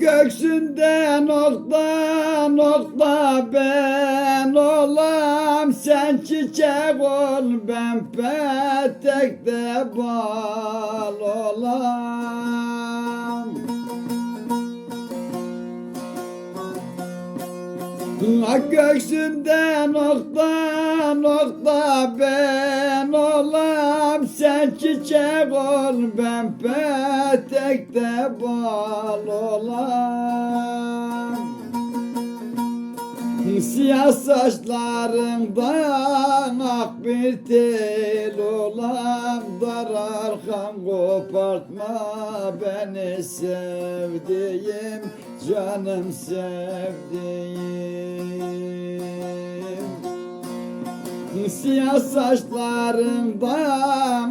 Göksünde nokta nokta ben olam. Sen çiçek ol ben petekte bal olam Ak göksünde nokta nokta ben olam. Sen çiçek ol ben petekte bal olam Siyah saçlarından ak bir tel olam Dar arkam kopartma beni sevdiğim Canım sevdiğim Siyah saçlarından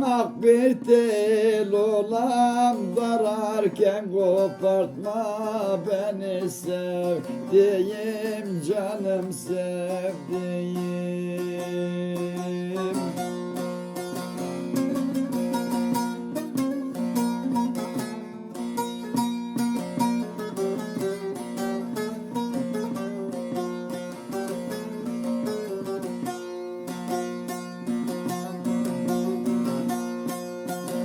ak bir tel olam Dararken kopartma beni sevdiğim Canım sevdiğim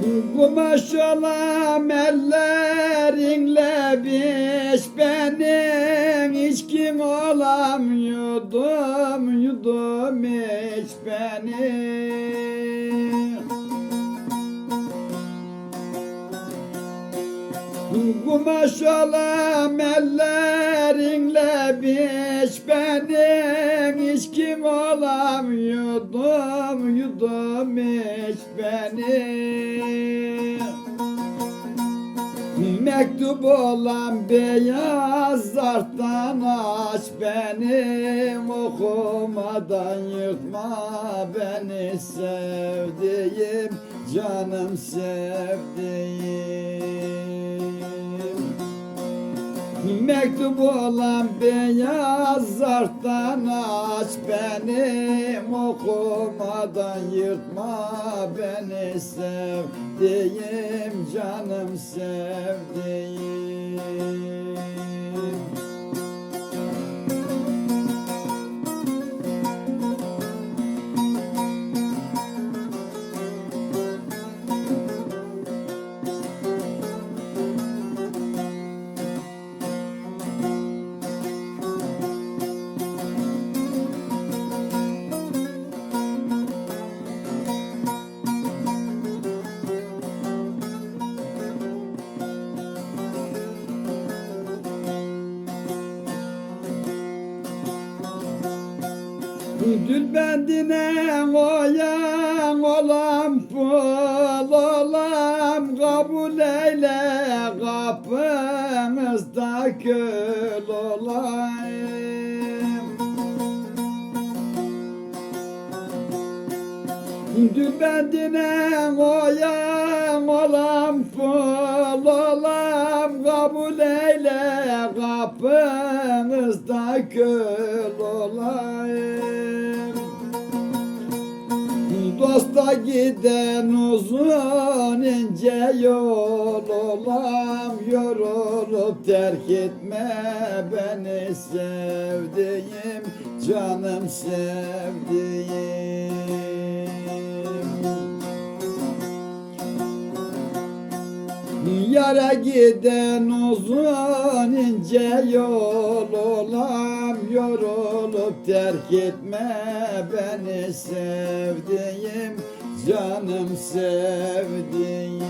Kumaş olam ellerinle biç benim içkim olam yudum yudum iç benim. Kumaş olam ellerinle biç benim içkim olam yudum yudum iç benim Mektup olan beyaz zarttan aç benim Okumadan yıkma beni sevdiğim Canım sevdiğim Mektup olan beyaz zarttan aç benim Okumadan yırtma beni sevdiğim Canım sevdiğim Dülbendine koyan olam pul olam Kabul eyle kapımızda kül olayım. Dülbendine koyan olam pul olam Kabul eyle kapımızda kül olayım Dosta giden uzun ince yol olam Yorulup terk etme beni sevdiğim Canım sevdiğim Yara giden uzun ince yol olam Yorulup terk etme beni sevdiğim Canım sevdiğim